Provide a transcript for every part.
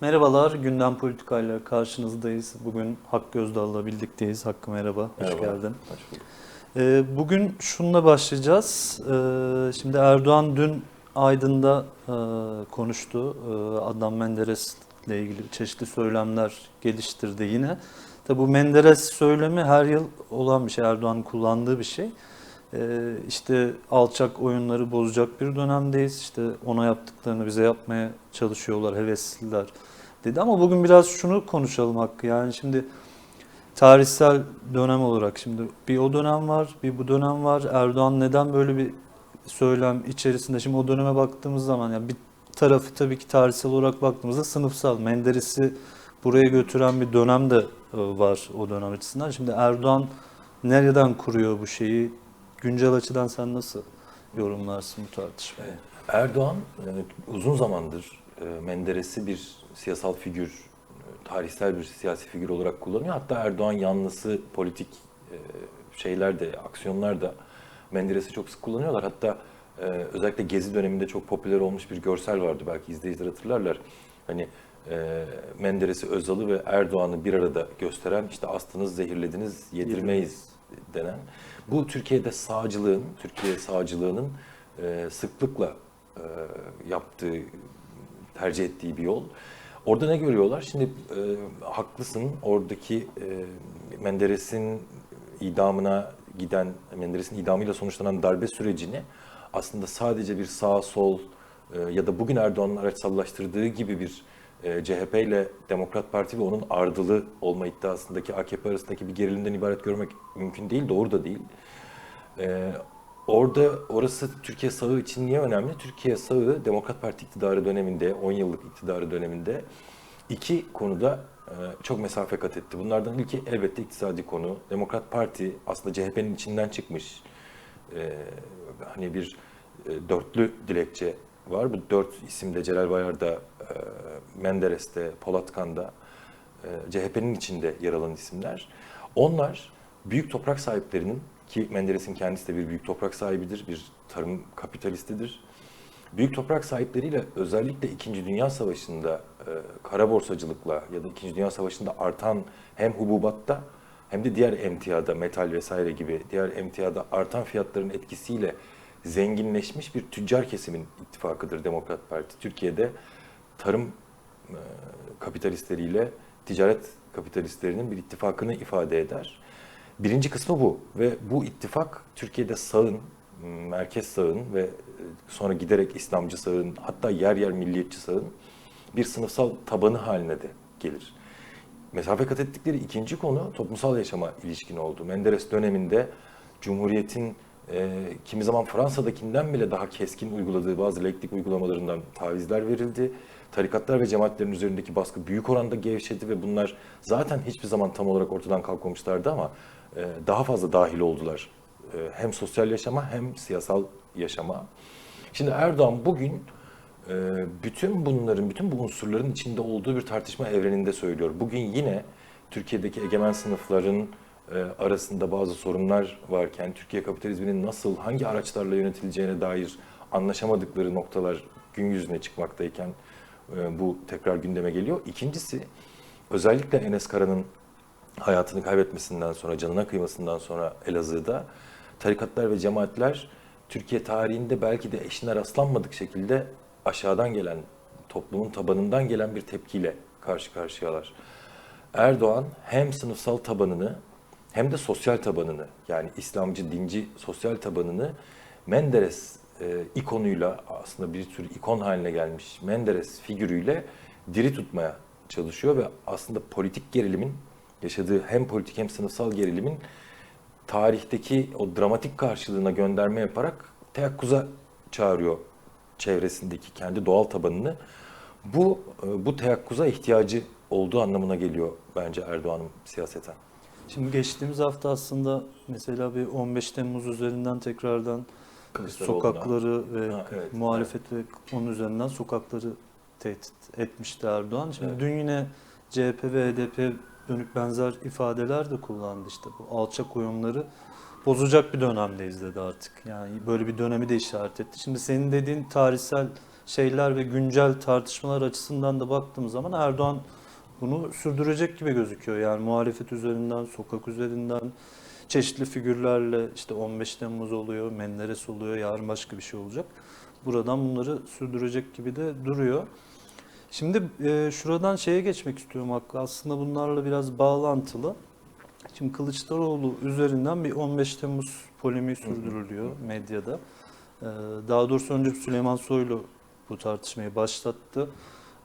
Merhabalar, Gündem Politikayla karşınızdayız. Bugün Hak Gözdal'la birlikteyiz. Hakkı merhaba, hoş Merhaba. geldin. Hoş bulduk. Ee, bugün şununla başlayacağız. Ee, şimdi Erdoğan dün Aydın'da e, konuştu. Ee, Adnan Menderes ile ilgili çeşitli söylemler geliştirdi yine. Tabi bu Menderes söylemi her yıl olan bir şey, Erdoğan'ın kullandığı bir şey. Ee, işte alçak oyunları bozacak bir dönemdeyiz. İşte ona yaptıklarını bize yapmaya çalışıyorlar, hevesliler dedi. Ama bugün biraz şunu konuşalım Hakkı. Yani şimdi tarihsel dönem olarak şimdi bir o dönem var, bir bu dönem var. Erdoğan neden böyle bir söylem içerisinde? Şimdi o döneme baktığımız zaman yani bir tarafı tabii ki tarihsel olarak baktığımızda sınıfsal. Menderes'i buraya götüren bir dönem de e, var o dönem açısından. Şimdi Erdoğan nereden kuruyor bu şeyi? Güncel açıdan sen nasıl yorumlarsın bu tartışmayı? Erdoğan e, uzun zamandır e, Menderes'i bir siyasal figür, tarihsel bir siyasi figür olarak kullanıyor. Hatta Erdoğan yanlısı politik e, şeyler de, aksiyonlar da Menderes'i çok sık kullanıyorlar. Hatta e, özellikle Gezi döneminde çok popüler olmuş bir görsel vardı belki izleyiciler hatırlarlar. Hani e, Menderes'i, Özal'ı ve Erdoğan'ı bir arada gösteren işte astınız, zehirlediniz, yedirmeyiz denen. Bu Türkiye'de sağcılığın, Türkiye sağcılığının e, sıklıkla e, yaptığı, tercih ettiği bir yol. Orada ne görüyorlar? Şimdi e, haklısın, oradaki e, Menderes'in idamına giden, Menderes'in idamıyla sonuçlanan darbe sürecini aslında sadece bir sağ sol e, ya da bugün Erdoğan'ın araçsallaştırdığı gibi bir e, CHP ile Demokrat Parti ve onun ardılı olma iddiasındaki AKP arasındaki bir gerilimden ibaret görmek mümkün değil, doğru da değil. Ee, orada orası Türkiye sağı için niye önemli? Türkiye sağı Demokrat Parti iktidarı döneminde, 10 yıllık iktidarı döneminde iki konuda e, çok mesafe kat etti. Bunlardan ilki elbette iktisadi konu. Demokrat Parti aslında CHP'nin içinden çıkmış e, hani bir e, dörtlü dilekçe var. Bu dört isimde Celal Bayar'da, Menderes'te, Polatkan'da CHP'nin içinde yer alan isimler. Onlar büyük toprak sahiplerinin ki Menderes'in kendisi de bir büyük toprak sahibidir, bir tarım kapitalistidir. Büyük toprak sahipleriyle özellikle İkinci Dünya Savaşı'nda e, kara borsacılıkla ya da İkinci Dünya Savaşı'nda artan hem hububatta hem de diğer emtiyada, metal vesaire gibi diğer emtiyada artan fiyatların etkisiyle zenginleşmiş bir tüccar kesimin ittifakıdır Demokrat Parti. Türkiye'de tarım e, kapitalistleriyle ticaret kapitalistlerinin bir ittifakını ifade eder. Birinci kısmı bu ve bu ittifak Türkiye'de sağın, merkez sağın ve e, sonra giderek İslamcı sağın hatta yer yer milliyetçi sağın bir sınıfsal tabanı haline de gelir. Mesafe kat ettikleri ikinci konu toplumsal yaşama ilişkin oldu. Menderes döneminde Cumhuriyet'in e, kimi zaman Fransa'dakinden bile daha keskin uyguladığı bazı laiklik uygulamalarından tavizler verildi. Tarikatlar ve cemaatlerin üzerindeki baskı büyük oranda gevşedi ve bunlar zaten hiçbir zaman tam olarak ortadan kalkmamışlardı ama daha fazla dahil oldular. E, hem sosyal yaşama hem siyasal yaşama. Şimdi Erdoğan bugün e, bütün bunların, bütün bu unsurların içinde olduğu bir tartışma evreninde söylüyor. Bugün yine Türkiye'deki egemen sınıfların e, arasında bazı sorunlar varken Türkiye kapitalizminin nasıl, hangi araçlarla yönetileceğine dair anlaşamadıkları noktalar gün yüzüne çıkmaktayken e, bu tekrar gündeme geliyor. İkincisi özellikle Enes Kara'nın hayatını kaybetmesinden sonra, canına kıymasından sonra Elazığ'da tarikatlar ve cemaatler Türkiye tarihinde belki de eşine rastlanmadık şekilde aşağıdan gelen, toplumun tabanından gelen bir tepkiyle karşı karşıyalar. Erdoğan hem sınıfsal tabanını hem de sosyal tabanını yani İslamcı, dinci sosyal tabanını Menderes e, ikonuyla aslında bir tür ikon haline gelmiş Menderes figürüyle diri tutmaya çalışıyor ve aslında politik gerilimin yaşadığı hem politik hem sınıfsal gerilimin tarihteki o dramatik karşılığına gönderme yaparak teyakkuza çağırıyor çevresindeki kendi doğal tabanını. Bu e, bu teyakkuza ihtiyacı olduğu anlamına geliyor bence Erdoğan'ın siyaseten. Şimdi geçtiğimiz hafta aslında mesela bir 15 Temmuz üzerinden tekrardan sokakları ve Ha, evet, muhalefet ve onun üzerinden sokakları tehdit etmişti Erdoğan. Şimdi Evet. dün yine CHP ve HDP dönük benzer ifadeler de kullandı işte bu alçak oyunları bozacak bir dönemdeyiz dedi artık. Yani böyle bir dönemi de işaret etti. Şimdi senin dediğin tarihsel şeyler ve güncel tartışmalar açısından da baktığım zaman Erdoğan bunu sürdürecek gibi gözüküyor. Yani muhalefet üzerinden, sokak üzerinden, çeşitli figürlerle işte 15 Temmuz oluyor, Menderes oluyor, yarın başka bir şey olacak. Buradan bunları sürdürecek gibi de duruyor. Şimdi e, şuradan şeye geçmek istiyorum Hakkı. Aslında bunlarla biraz bağlantılı. Şimdi Kılıçdaroğlu üzerinden bir 15 Temmuz polemiği sürdürülüyor medyada. Ee, Daha doğrusu önce Süleyman Soylu bu tartışmayı başlattı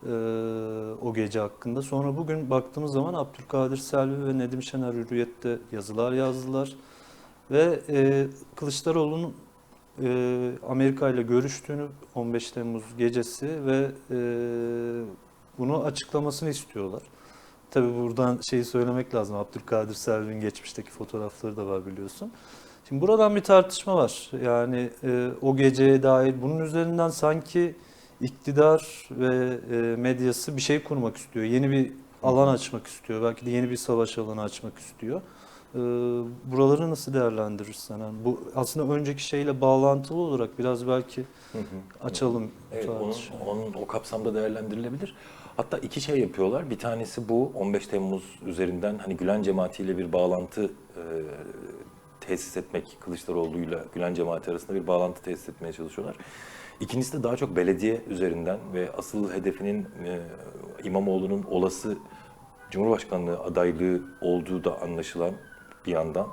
ee, o gece hakkında. Sonra bugün baktığımız zaman Abdülkadir Selvi ve Nedim Şener Hürriyet'te yazılar yazdılar. Ve e, Kılıçdaroğlu'nun e, Amerika ile görüştüğünü 15 Temmuz gecesi ve e, bunu açıklamasını istiyorlar. Tabii buradan şeyi söylemek lazım. Abdülkadir Selvi'nin geçmişteki fotoğrafları da var biliyorsun. Şimdi buradan bir tartışma var. Yani e, o geceye dair bunun üzerinden sanki iktidar ve e, medyası bir şey kurmak istiyor. Yeni bir alan açmak istiyor. Belki de yeni bir savaş alanı açmak istiyor. E, buraları nasıl değerlendirirsen? Yani bu aslında önceki şeyle bağlantılı olarak biraz belki Hı hı. açalım. Evet, onun, tartışmayı. onun o kapsamda değerlendirilebilir. Hatta iki şey yapıyorlar. Bir tanesi bu 15 Temmuz üzerinden hani Gülen cemaatiyle bir bağlantı e, tesis etmek, Kılıçdaroğlu'yla Gülen cemaati arasında bir bağlantı tesis etmeye çalışıyorlar. İkincisi de daha çok belediye üzerinden ve asıl hedefinin e, İmamoğlu'nun olası Cumhurbaşkanlığı adaylığı olduğu da anlaşılan bir yandan.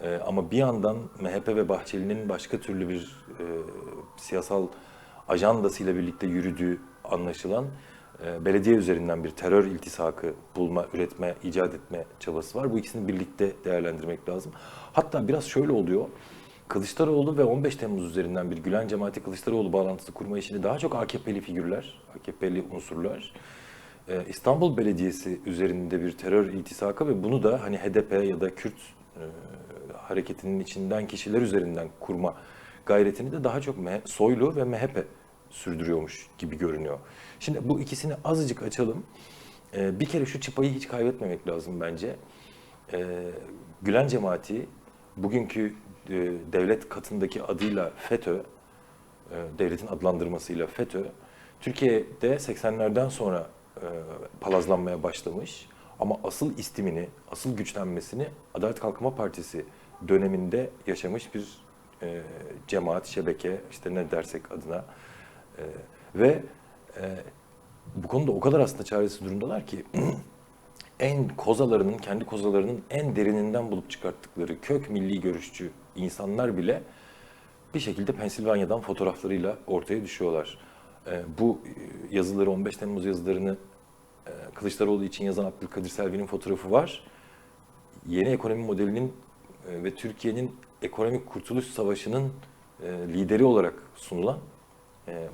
Ee, ama bir yandan MHP ve Bahçeli'nin başka türlü bir e, siyasal ajandasıyla birlikte yürüdüğü anlaşılan e, belediye üzerinden bir terör iltisakı bulma, üretme, icat etme çabası var. Bu ikisini birlikte değerlendirmek lazım. Hatta biraz şöyle oluyor. Kılıçdaroğlu ve 15 Temmuz üzerinden bir Gülen Cemaati Kılıçdaroğlu bağlantısı kurma işini daha çok AKP'li figürler, AKP'li unsurlar e, İstanbul Belediyesi üzerinde bir terör iltisakı ve bunu da hani HDP ya da Kürt e, hareketinin içinden kişiler üzerinden kurma gayretini de daha çok Soylu ve MHP sürdürüyormuş gibi görünüyor. Şimdi bu ikisini azıcık açalım. E, bir kere şu çıpayı hiç kaybetmemek lazım bence. E, Gülen cemaati bugünkü e, devlet katındaki adıyla FETÖ, e, devletin adlandırmasıyla FETÖ, Türkiye'de 80'lerden sonra e, palazlanmaya başlamış. Ama asıl istimini, asıl güçlenmesini Adalet Kalkınma Partisi döneminde yaşamış bir e, cemaat, şebeke, işte ne dersek adına. E, ve e, bu konuda o kadar aslında çaresiz durumdalar ki en kozalarının, kendi kozalarının en derininden bulup çıkarttıkları kök milli görüşçü insanlar bile bir şekilde Pensilvanya'dan fotoğraflarıyla ortaya düşüyorlar. Ee, bu e, yazıları, 15 Temmuz yazılarını e, Kılıçdaroğlu için yazan Abdülkadir Selvi'nin fotoğrafı var. Yeni ekonomi modelinin e, ve Türkiye'nin ekonomik kurtuluş savaşının lideri olarak sunulan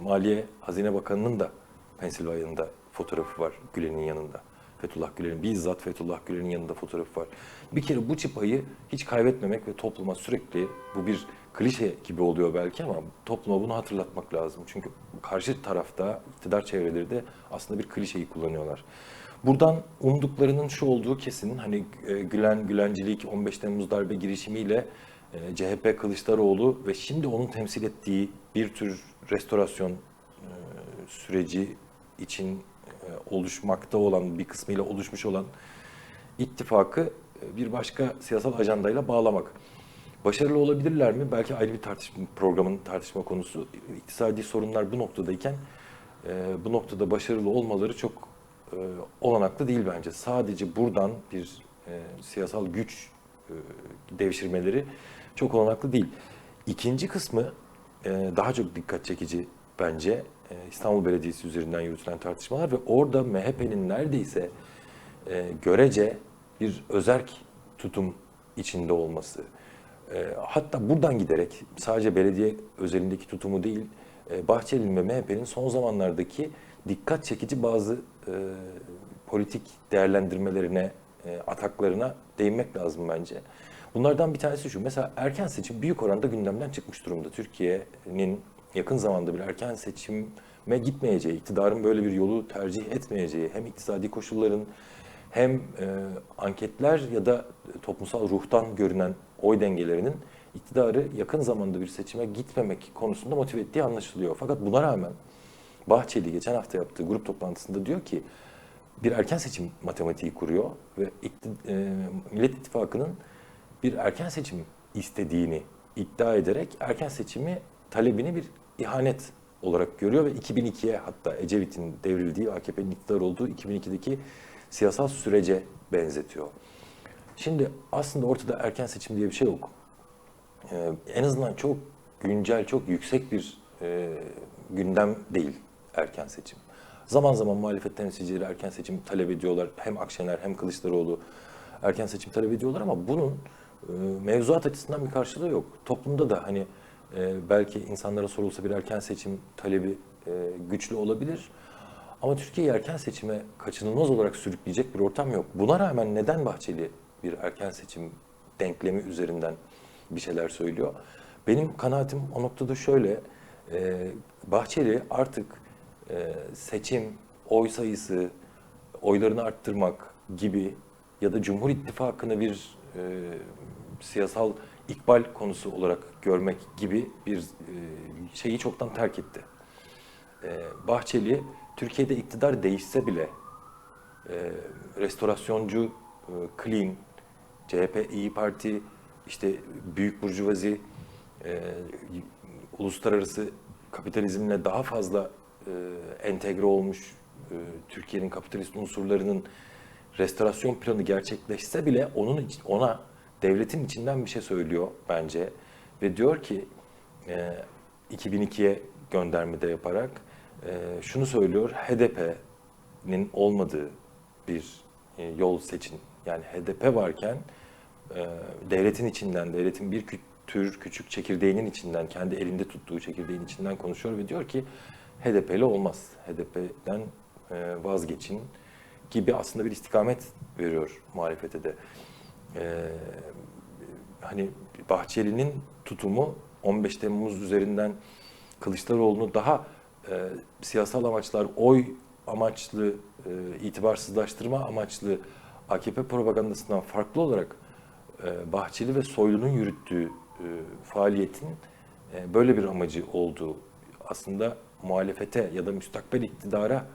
Maliye Hazine Bakanı'nın da Pensilvanya'da fotoğrafı var Gülen'in yanında. Fethullah Gülen'in, bizzat Fethullah Gülen'in yanında fotoğrafı var. Bir kere bu çıpayı hiç kaybetmemek ve topluma sürekli, bu bir klişe gibi oluyor belki ama topluma bunu hatırlatmak lazım. Çünkü karşı tarafta, iktidar çevreleri de aslında bir klişeyi kullanıyorlar. Buradan umduklarının şu olduğu kesin, hani e, Gülen, Gülencilik, 15 Temmuz darbe girişimiyle e, CHP Kılıçdaroğlu ve şimdi onun temsil ettiği bir tür restorasyon e, süreci için oluşmakta olan bir kısmıyla oluşmuş olan ittifakı e, bir başka siyasal ajandayla bağlamak. Başarılı olabilirler mi? Belki ayrı bir tartışma programın tartışma konusu. İktisadi sorunlar bu noktadayken e, bu noktada başarılı olmaları çok e, olanaklı değil bence. Sadece buradan bir e, siyasal güç e, devşirmeleri çok olanaklı değil. İkinci kısmı e, daha çok dikkat çekici bence e, İstanbul Belediyesi üzerinden yürütülen tartışmalar ve orada MHP'nin neredeyse e, görece bir özerk tutum içinde olması. E, hatta buradan giderek sadece belediye özelindeki tutumu değil, e, Bahçeli'nin ve MHP'nin son zamanlardaki dikkat çekici bazı e, politik değerlendirmelerine, e, ataklarına değinmek lazım bence. Bunlardan bir tanesi şu, mesela erken seçim büyük oranda gündemden çıkmış durumda. Türkiye'nin yakın zamanda bir erken seçime gitmeyeceği, iktidarın böyle bir yolu tercih etmeyeceği, hem iktisadi koşulların hem e, anketler ya da toplumsal ruhtan görünen oy dengelerinin iktidarı yakın zamanda bir seçime gitmemek konusunda motive ettiği anlaşılıyor. Fakat buna rağmen Bahçeli geçen hafta yaptığı grup toplantısında diyor ki bir erken seçim matematiği kuruyor ve e, Millet İttifakı'nın bir erken seçim istediğini iddia ederek erken seçimi talebini bir ihanet olarak görüyor ve 2002'ye hatta Ecevit'in devrildiği AKP'nin iktidar olduğu 2002'deki siyasal sürece benzetiyor. Şimdi aslında ortada erken seçim diye bir şey yok. Ee, en azından çok güncel, çok yüksek bir e, gündem değil erken seçim. Zaman zaman muhalefet temsilcileri erken seçim talep ediyorlar. Hem Akşener hem Kılıçdaroğlu erken seçim talep ediyorlar ama bunun e, mevzuat açısından bir karşılığı yok. Toplumda da hani e, belki insanlara sorulsa bir erken seçim talebi e, güçlü olabilir. Ama Türkiye'yi erken seçime kaçınılmaz olarak sürükleyecek bir ortam yok. Buna rağmen neden Bahçeli bir erken seçim denklemi üzerinden bir şeyler söylüyor? Benim kanaatim o noktada şöyle. e, Bahçeli artık e, seçim, oy sayısı, oylarını arttırmak gibi ya da Cumhur İttifakı'nı bir e, siyasal ikbal konusu olarak görmek gibi bir e, şeyi çoktan terk etti. E, Bahçeli Türkiye'de iktidar değişse bile e, restorasyoncu, clean, CHP, İyi Parti, işte büyük burjuvazi, uluslararası kapitalizmle daha fazla entegre olmuş Türkiye'nin kapitalist unsurlarının restorasyon planı gerçekleşse bile onun ona devletin içinden bir şey söylüyor bence ve diyor ki e, 2002'ye göndermede yaparak e, şunu söylüyor HDP'nin olmadığı bir e, yol seçin. Yani HDP varken e, devletin içinden, devletin bir tür küçük çekirdeğinin içinden, kendi elinde tuttuğu çekirdeğin içinden konuşuyor ve diyor ki HDP'li olmaz. HDP'den vazgeçin gibi aslında bir istikamet veriyor muhalefete de. E, hani Bahçeli'nin tutumu 15 Temmuz üzerinden Kılıçdaroğlu'nu daha e, siyasal amaçlar, oy amaçlı, e, itibarsızlaştırma amaçlı AKP propagandasından farklı olarak e, Bahçeli ve Soylu'nun yürüttüğü e, faaliyetin e, böyle bir amacı olduğu aslında muhalefete ya da müstakbel iktidara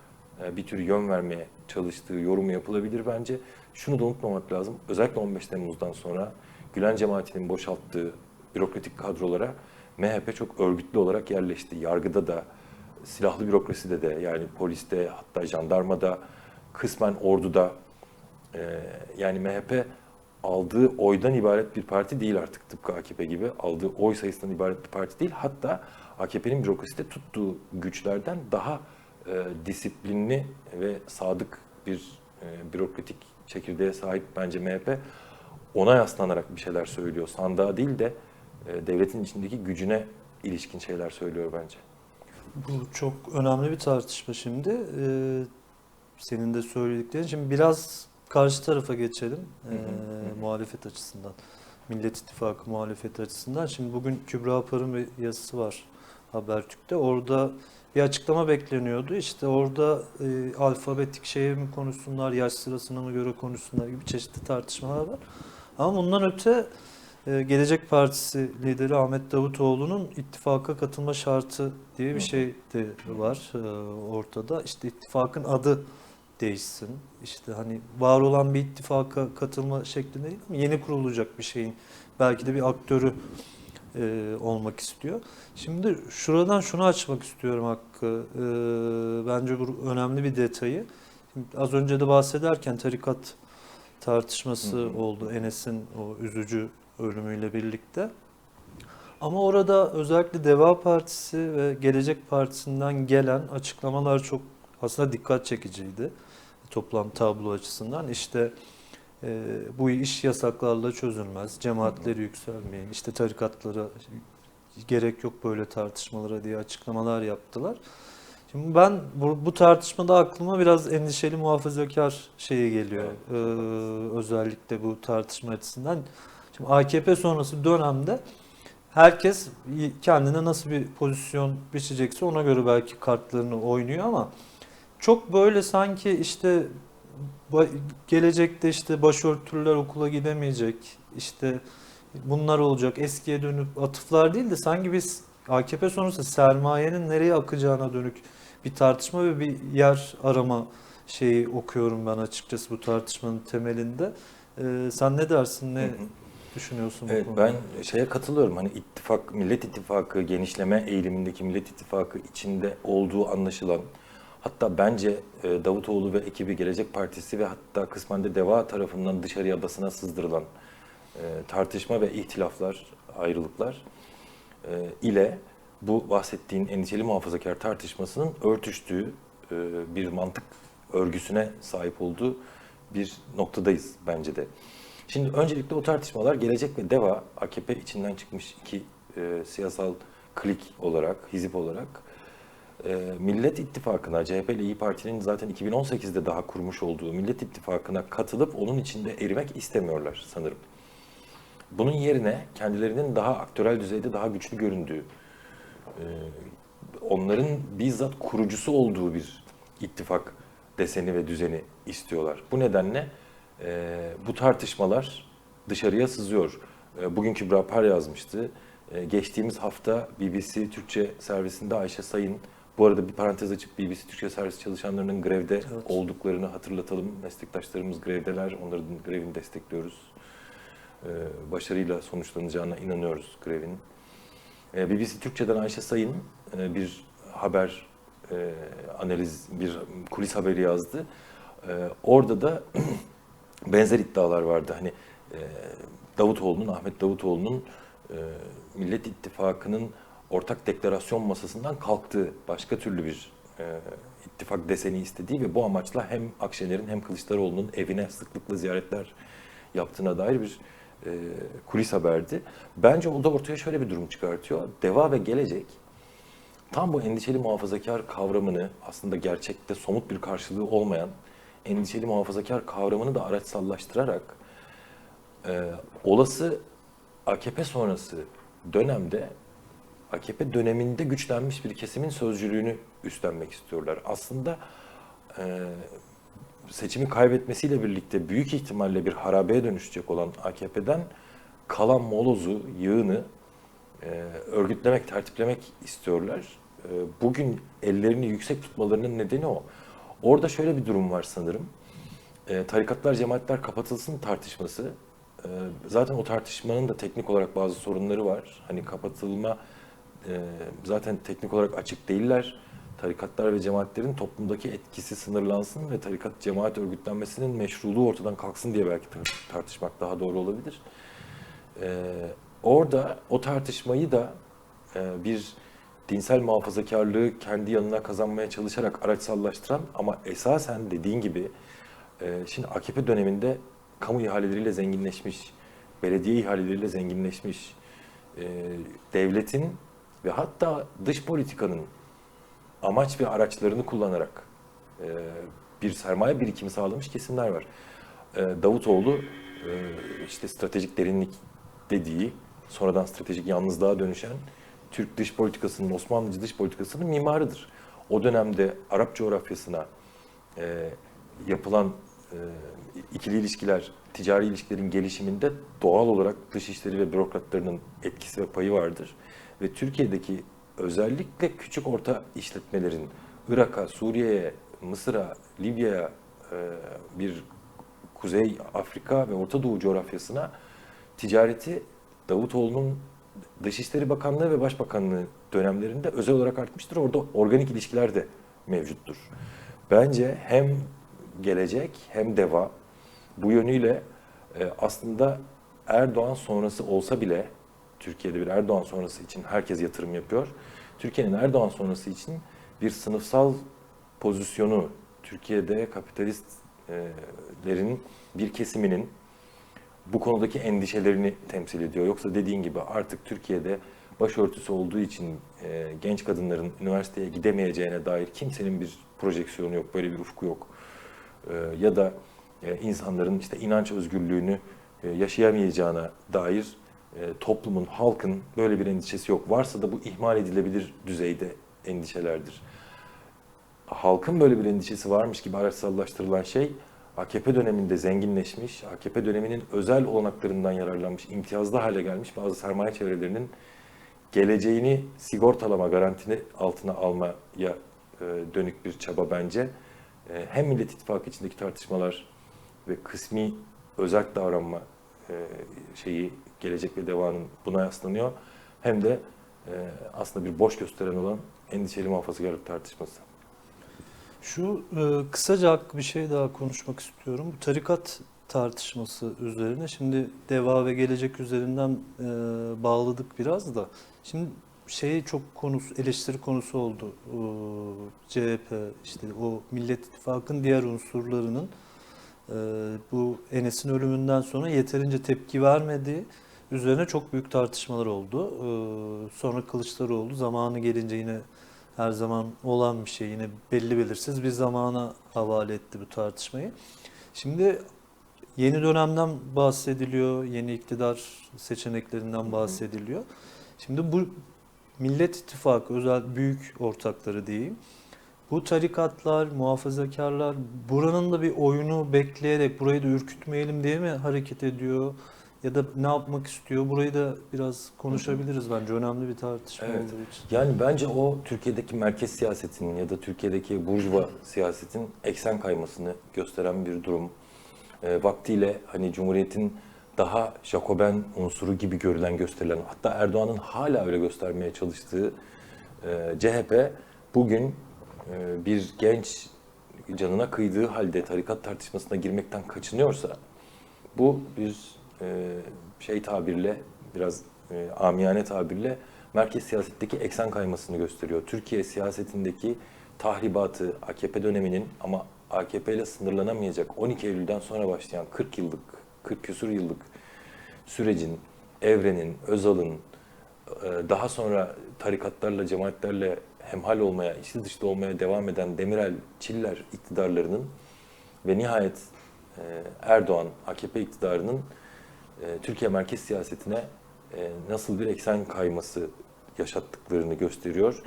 e, bir tür yön vermeye çalıştığı yorumu yapılabilir bence. Şunu da unutmamak lazım. Özellikle 15 Temmuz'dan sonra Gülen cemaatinin boşalttığı bürokratik kadrolara MHP çok örgütlü olarak yerleşti. Yargıda da, silahlı bürokraside de yani poliste hatta jandarmada, kısmen orduda ee, yani MHP aldığı oydan ibaret bir parti değil artık tıpkı AKP gibi. Aldığı oy sayısından ibaret bir parti değil. Hatta AKP'nin bürokraside tuttuğu güçlerden daha e, disiplinli ve sadık bir e, bürokratik çekirdeğe sahip bence MHP. Ona yaslanarak bir şeyler söylüyor. Sandığa değil de e, devletin içindeki gücüne ilişkin şeyler söylüyor bence. Bu çok önemli bir tartışma şimdi. Ee, senin de söylediklerin. Şimdi biraz karşı tarafa geçelim. Hı hı, ee, hı. muhalefet açısından. Millet İttifakı muhalefet açısından. Şimdi bugün Kübra Par'ın bir yazısı var Habertürk'te. Orada bir açıklama bekleniyordu. İşte orada e, alfabetik şeye mi konuşsunlar, yaş sırasına mı göre konuşsunlar gibi çeşitli tartışmalar var. Ama bundan öte e, Gelecek Partisi lideri Ahmet Davutoğlu'nun ittifaka katılma şartı diye bir şey de var e, ortada. İşte ittifakın adı değişsin. İşte hani var olan bir ittifaka katılma şeklinde değil ama yeni kurulacak bir şeyin belki de bir aktörü e, olmak istiyor. Şimdi şuradan şunu açmak istiyorum Hakkı. E, bence bu önemli bir detayı. Şimdi az önce de bahsederken tarikat tartışması Hı hı. oldu Enes'in o üzücü ölümüyle birlikte. Ama orada özellikle Deva Partisi ve Gelecek Partisi'nden gelen açıklamalar çok aslında dikkat çekiciydi. Toplam tablo açısından işte e, bu iş yasaklarla çözülmez, cemaatleri yükselmeyin, işte tarikatlara gerek yok böyle tartışmalara diye açıklamalar yaptılar. Şimdi ben bu, bu tartışmada aklıma biraz endişeli muhafazakar şeyi geliyor. Ee, özellikle bu tartışma açısından. Şimdi AKP sonrası dönemde herkes kendine nasıl bir pozisyon biçecekse ona göre belki kartlarını oynuyor ama çok böyle sanki işte gelecekte işte başörtüler okula gidemeyecek, işte bunlar olacak. Eskiye dönüp atıflar değil de sanki biz AKP sonrası sermayenin nereye akacağına dönük bir tartışma ve bir yer arama şeyi okuyorum ben açıkçası bu tartışmanın temelinde. Ee, sen ne dersin, ne Hı hı. düşünüyorsun bu Evet konuda? ben şeye katılıyorum. Hani ittifak, Millet İttifakı genişleme eğilimindeki Millet İttifakı içinde olduğu anlaşılan hatta bence e, Davutoğlu ve ekibi Gelecek Partisi ve hatta kısmen de DEVA tarafından dışarıya basına sızdırılan e, tartışma ve ihtilaflar, ayrılıklar e, ile bu bahsettiğin endişeli muhafazakar tartışmasının örtüştüğü bir mantık örgüsüne sahip olduğu bir noktadayız bence de. Şimdi öncelikle o tartışmalar Gelecek ve DEVA AKP içinden çıkmış iki siyasal klik olarak, hizip olarak Millet İttifakı'na, CHP ile İyi Parti'nin zaten 2018'de daha kurmuş olduğu Millet İttifakı'na katılıp onun içinde erimek istemiyorlar sanırım. Bunun yerine kendilerinin daha aktörel düzeyde daha güçlü göründüğü, e, onların bizzat kurucusu olduğu bir ittifak deseni ve düzeni istiyorlar. Bu nedenle e, bu tartışmalar dışarıya sızıyor. E, bugün Kübra Par yazmıştı. Geçtiğimiz hafta BBC Türkçe servisinde Ayşe Sayın, bu arada bir parantez açıp BBC Türkçe servisi çalışanlarının grevde Evet. olduklarını hatırlatalım. Meslektaşlarımız grevdeler, onların grevini destekliyoruz. E, başarıyla sonuçlanacağına inanıyoruz grevin. E, BBC Türkçe'den Ayşe Sayın e, bir haber e, analiz, bir kulis haberi yazdı. E, orada da benzer iddialar vardı. Hani e, Davutoğlu'nun, Ahmet Davutoğlu'nun e, Millet İttifakı'nın ortak deklarasyon masasından kalktığı, başka türlü bir e, ittifak deseni istediği ve bu amaçla hem Akşener'in hem Kılıçdaroğlu'nun evine sıklıkla ziyaretler yaptığına dair bir e, kulis haberdi. Bence o da ortaya şöyle bir durum çıkartıyor. Deva ve gelecek tam bu endişeli muhafazakar kavramını aslında gerçekte somut bir karşılığı olmayan endişeli muhafazakar kavramını da araçsallaştırarak e, olası AKP sonrası dönemde AKP döneminde güçlenmiş bir kesimin sözcülüğünü üstlenmek istiyorlar. Aslında e, seçimi kaybetmesiyle birlikte büyük ihtimalle bir harabeye dönüşecek olan AKP'den kalan molozu, yığını e, örgütlemek, tertiplemek istiyorlar. E, bugün ellerini yüksek tutmalarının nedeni o. Orada şöyle bir durum var sanırım. E, tarikatlar, cemaatler kapatılsın tartışması. E, zaten o tartışmanın da teknik olarak bazı sorunları var. Hani kapatılma zaten teknik olarak açık değiller. Tarikatlar ve cemaatlerin toplumdaki etkisi sınırlansın ve tarikat cemaat örgütlenmesinin meşruluğu ortadan kalksın diye belki tar- tartışmak daha doğru olabilir. Ee, orada o tartışmayı da e, bir dinsel muhafazakarlığı kendi yanına kazanmaya çalışarak araçsallaştıran ama esasen dediğin gibi e, şimdi AKP döneminde kamu ihaleleriyle zenginleşmiş, belediye ihaleleriyle zenginleşmiş, e, devletin ve hatta dış politikanın amaç ve araçlarını kullanarak e, bir sermaye birikimi sağlamış kesimler var. E, Davutoğlu e, işte stratejik derinlik dediği, sonradan stratejik yalnızlığa dönüşen Türk dış politikasının, Osmanlıcı dış politikasının mimarıdır. O dönemde Arap coğrafyasına e, yapılan e, ikili ilişkiler, ticari ilişkilerin gelişiminde doğal olarak dışişleri ve bürokratlarının etkisi ve payı vardır. Ve Türkiye'deki özellikle küçük orta işletmelerin Irak'a, Suriye'ye, Mısır'a, Libya'ya e, bir Kuzey Afrika ve Orta Doğu coğrafyasına ticareti Davutoğlu'nun Dışişleri Bakanlığı ve Başbakanlığı dönemlerinde özel olarak artmıştır. Orada organik ilişkiler de mevcuttur. Bence hem gelecek hem deva bu yönüyle e, aslında Erdoğan sonrası olsa bile Türkiye'de bir Erdoğan sonrası için herkes yatırım yapıyor. Türkiye'nin Erdoğan sonrası için bir sınıfsal pozisyonu Türkiye'de kapitalistlerin bir kesiminin bu konudaki endişelerini temsil ediyor. Yoksa dediğin gibi artık Türkiye'de başörtüsü olduğu için e, genç kadınların üniversiteye gidemeyeceğine dair kimsenin bir projeksiyonu yok, böyle bir ufku yok. E, ya da e, insanların işte inanç özgürlüğünü e, yaşayamayacağına dair toplumun, halkın böyle bir endişesi yok. Varsa da bu ihmal edilebilir düzeyde endişelerdir. Halkın böyle bir endişesi varmış gibi araçsallaştırılan şey AKP döneminde zenginleşmiş, AKP döneminin özel olanaklarından yararlanmış, imtiyazlı hale gelmiş bazı sermaye çevrelerinin geleceğini sigortalama, garantini altına almaya e, dönük bir çaba bence. E, Hem Millet İttifakı içindeki tartışmalar ve kısmi özerk davranma e, şeyi gelecek ve devanın buna yaslanıyor. Hem de e, aslında bir boş gösteren olan endişeli muhafazakarlık tartışması. Şu e, kısaca bir şey daha konuşmak istiyorum. Bu tarikat tartışması üzerine. Şimdi deva ve gelecek üzerinden e, bağladık biraz da. Şimdi şey çok konusu eleştiri konusu oldu. E, CHP işte o Millet İttifakı'nın diğer unsurlarının e, bu Enes'in ölümünden sonra yeterince tepki vermediği üzerine çok büyük tartışmalar oldu. E, sonra Kılıçdaroğlu zamanı gelince yine her zaman olan bir şey yine belli belirsiz bir zamana havale etti bu tartışmayı. Şimdi yeni dönemden bahsediliyor, yeni iktidar seçeneklerinden bahsediliyor. Şimdi bu Millet İttifakı özel büyük ortakları diyeyim. Bu tarikatlar, muhafazakarlar buranın da bir oyunu bekleyerek burayı da ürkütmeyelim diye mi hareket ediyor? Ya da ne yapmak istiyor? Burayı da biraz konuşabiliriz bence. Önemli bir tartışma Evet. olduğu için. Yani bence o Türkiye'deki merkez siyasetinin ya da Türkiye'deki burjuva siyasetin eksen kaymasını gösteren bir durum. E, vaktiyle hani Cumhuriyet'in daha Jacoben unsuru gibi görülen gösterilen hatta Erdoğan'ın hala öyle göstermeye çalıştığı e, CHP bugün bir genç canına kıydığı halde tarikat tartışmasına girmekten kaçınıyorsa bu bir e, şey tabirle biraz e, amiyane tabirle merkez siyasetteki eksen kaymasını gösteriyor. Türkiye siyasetindeki tahribatı AKP döneminin ama AKP ile sınırlanamayacak 12 Eylül'den sonra başlayan 40 yıllık, 40 küsur yıllık sürecin, evrenin, Özal'ın e, daha sonra tarikatlarla, cemaatlerle hemhal olmaya, içli dışlı olmaya devam eden Demirel, Çiller iktidarlarının ve nihayet e, Erdoğan, AKP iktidarının e, Türkiye merkez siyasetine e, nasıl bir eksen kayması yaşattıklarını gösteriyor.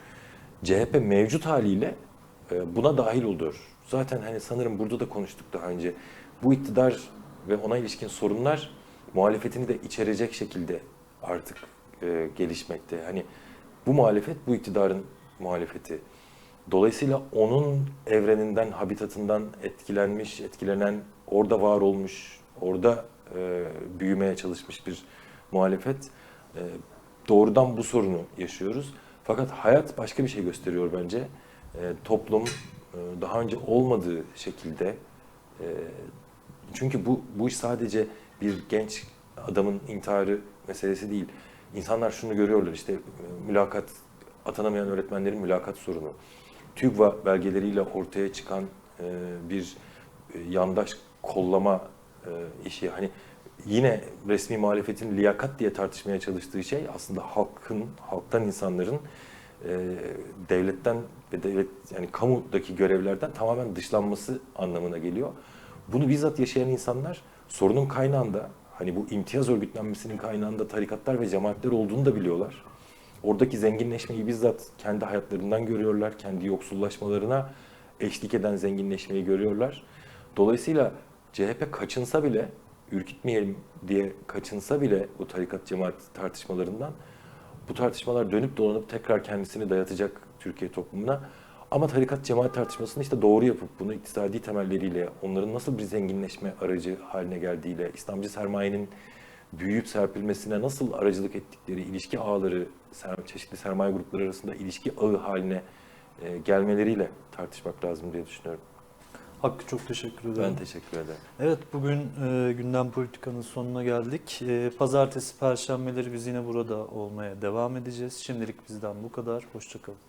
CHP mevcut haliyle buna dahil oluyor. Zaten hani sanırım burada da konuştuk daha önce. Bu iktidar ve ona ilişkin sorunlar muhalefetini de içerecek şekilde artık e, gelişmekte. Hani bu muhalefet bu iktidarın muhalefeti. Dolayısıyla onun evreninden, habitatından etkilenmiş, etkilenen, orada var olmuş, orada e, büyümeye çalışmış bir muhalefet. E, doğrudan bu sorunu yaşıyoruz. Fakat hayat başka bir şey gösteriyor bence. E, toplum e, daha önce olmadığı şekilde e, çünkü bu bu iş sadece bir genç adamın intiharı meselesi değil. İnsanlar şunu görüyorlar işte e, mülakat atanamayan öğretmenlerin mülakat sorunu. TÜGVA belgeleriyle ortaya çıkan e, bir e, yandaş kollama e, işi hani yine resmi muhalefetin liyakat diye tartışmaya çalıştığı şey aslında halkın halktan insanların e, devletten ve devlet yani kamudaki görevlerden tamamen dışlanması anlamına geliyor. Bunu bizzat yaşayan insanlar sorunun kaynağında hani bu imtiyaz örgütlenmesinin kaynağında tarikatlar ve cemaatler olduğunu da biliyorlar. Oradaki zenginleşmeyi bizzat kendi hayatlarından görüyorlar, kendi yoksullaşmalarına eşlik eden zenginleşmeyi görüyorlar. Dolayısıyla CHP kaçınsa bile, ürkütmeyelim diye kaçınsa bile bu tarikat cemaat tartışmalarından bu tartışmalar dönüp dolanıp tekrar kendisini dayatacak Türkiye toplumuna. Ama tarikat cemaat tartışmasını işte doğru yapıp bunu iktisadi temelleriyle, onların nasıl bir zenginleşme aracı haline geldiğiyle, İslamcı sermayenin büyüyüp serpilmesine nasıl aracılık ettikleri, ilişki ağları, çeşitli sermaye grupları arasında ilişki ağı haline e, gelmeleriyle tartışmak lazım diye düşünüyorum. Hakkı çok teşekkür ederim. Ben teşekkür ederim. Evet bugün e, gündem politikanın sonuna geldik. E, pazartesi, perşembeleri biz yine burada olmaya devam edeceğiz. Şimdilik bizden bu kadar. Hoşçakalın.